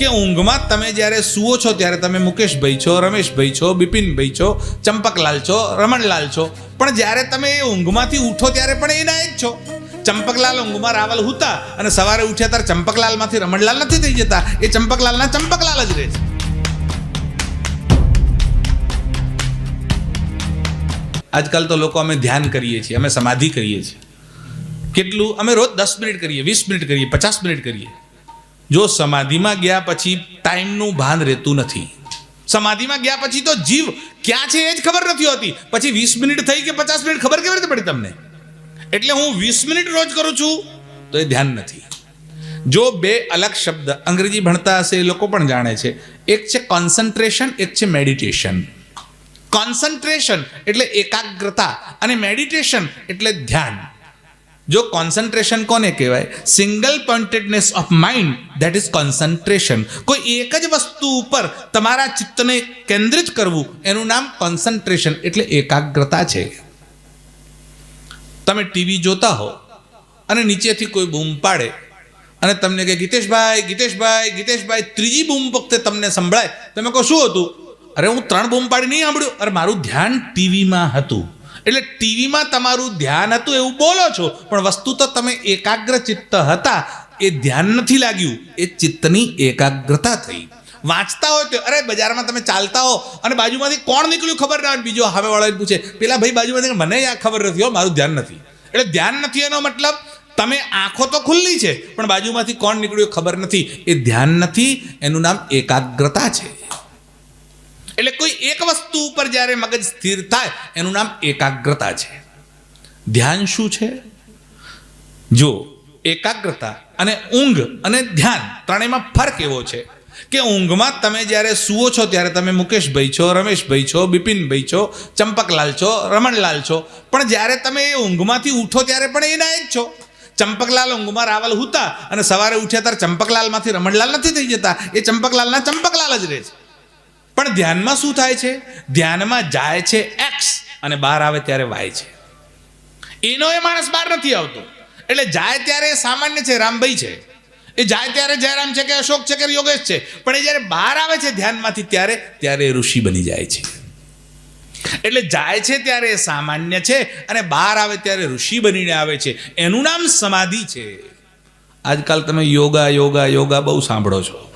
કે ઊંઘમાં તમે જ્યારે સુવો છો ત્યારે તમે મુકેશભાઈ છો, રમેશભાઈ છો, બિપિનભાઈ છો, ચંપકલાલ છો, રમણલાલ છો. પણ જ્યારે તમે એ ઊંઘમાંથી ઉઠો ત્યારે પણ એના જ છો. ચંપકલાલ ઊંઘમાં રાવલ હુતા અને સવારે ઉઠ્યા ત્યારે ચંપકલાલમાંથી રમણલાલ નથી થઈ જતા. એ ચંપકલાલના ચંપકલાલ જ રહે છે. આજકાલ તો લોકો અમે ધ્યાન કરીએ છીએ, અમે સમાધિ કરીએ છીએ. કેટલું? અમે રોજ દસ મિનિટ કરીએ, વીસ મિનિટ કરીએ, પચાસ મિનિટ કરીએ. જો સમાધિમાં ગયા પછી ટાઈમનું ભાન રહેતું નથી. સમાધિમાં ગયા પછી તો જીવ ક્યાં છે એ જ ખબર નથી હોતી. પછી વીસ મિનિટ થઈ કે પચાસ મિનિટ ખબર કેવી રીતે પડી તમને? એટલે હું વીસ મિનિટ રોજ કરું છું તો એ ધ્યાન નથી. જો બે અલગ શબ્દ અંગ્રેજી ભણતા હશે એ લોકો પણ જાણે છે. એક છે કોન્સન્ટ્રેશન એક છે મેડિટેશન કોન્સન્ટ્રેશન એટલે એકાગ્રતા અને મેડિટેશન એટલે ધ્યાન. જો કોન્સન્ટ્રેશન કોને કહેવાય single pointedness of mind that is concentration કોઈ એક જ વસ્તુ ઉપર તમારા ચિત્તને કેન્દ્રિત કરવું એનું નામ કોન્સન્ટ્રેશન એટલે એકાગ્રતા છે તમે ટીવી જોતા હો અને નીચેથી કોઈ બૂમ પાડે અને તમને કે ગીતેશભાઈ ગીતેશભાઈ ગીતેશભાઈ ત્રીજી બૂમ વખતે તમને સંભળાય તમે કહો શું હતું અરે હું ત્રણ બૂમ પાડી નહીં સાંભળ્યું અરે મારું ધ્યાન ટીવીમાં હતું એટલે ટીવીમાં તમારું ધ્યાન હતું એવું બોલો છો, પણ વસ્તુ તો તમે એકાગ્ર ચિત્ત હતા, એ ધ્યાન નથી લાગ્યું, એ ચિત્તની એકાગ્રતા થઈ. વાંચતા હોય તો, અરે બજારમાં તમે ચાલતા હો, અને બાજુમાંથી કોણ નીકળ્યું ખબર ના હોય, બીજો હવે વાળો પૂછે, પેલા ભાઈ બાજુમાંથી મને આ ખબર નથી હો, મારું ધ્યાન નથી. એટલે ધ્યાન નથી એનો મતલબ, તમે આંખો તો ખુલ્લી છે, પણ બાજુમાંથી કોણ નીકળ્યું ખબર નથી, એ ધ્યાન નથી, એનું નામ એકાગ્રતા છે. એટલે કોઈ એક વસ્તુ ઉપર જ્યારે મગજ સ્થિર થાય, એનું નામ એકાગ્રતા છે. ધ્યાન શું છે? જો એકાગ્રતા અને ઊંઘ અને ધ્યાન ત્રણેયમાં ફરક એવો છે કે ઊંઘમાં તમે જ્યારે સુવો છો, ત્યારે તમે મુકેશભાઈ છો, રમેશભાઈ છો, બિપિનભાઈ છો, ચંપકલાલ છો, રમણલાલ છો. પણ જ્યારે તમે એ ઊંઘમાંથી ઉઠો, ત્યારે પણ એના જ છો. ચંપકલાલ ઊંઘમાં રાવલ હુતા અને સવારે ઉઠ્યા ત્યારે ચંપકલાલમાંથી રમણલાલ નથી થઈ જતા. એ ચંપકલાલના ચંપકલાલ જ રહે છે. પણ ધ્યાનમાં શું થાય છે? ધ્યાનમાં જાય છે એક્સ અને બહાર આવે ત્યારે વાય છે. એનો એ માણસ બહાર નથી આવતો. એટલે જાય ત્યારે એ સામાન્ય છે, રામભાઈ છે. એ જાય ત્યારે જયરામ છે કે અશોક છે કે યોગેશ છે. પણ એ જ્યારે બહાર આવે છે ધ્યાનમાંથી ત્યારે ત્યારે એ ઋષિ બની જાય છે. એટલે જાય છે ત્યારે એ સામાન્ય છે અને બહાર આવે ત્યારે ઋષિ બનીને આવે છે. એનું નામ સમાધિ છે. આજકાલ તમે યોગા યોગા યોગા બહુ સાંભળો છો.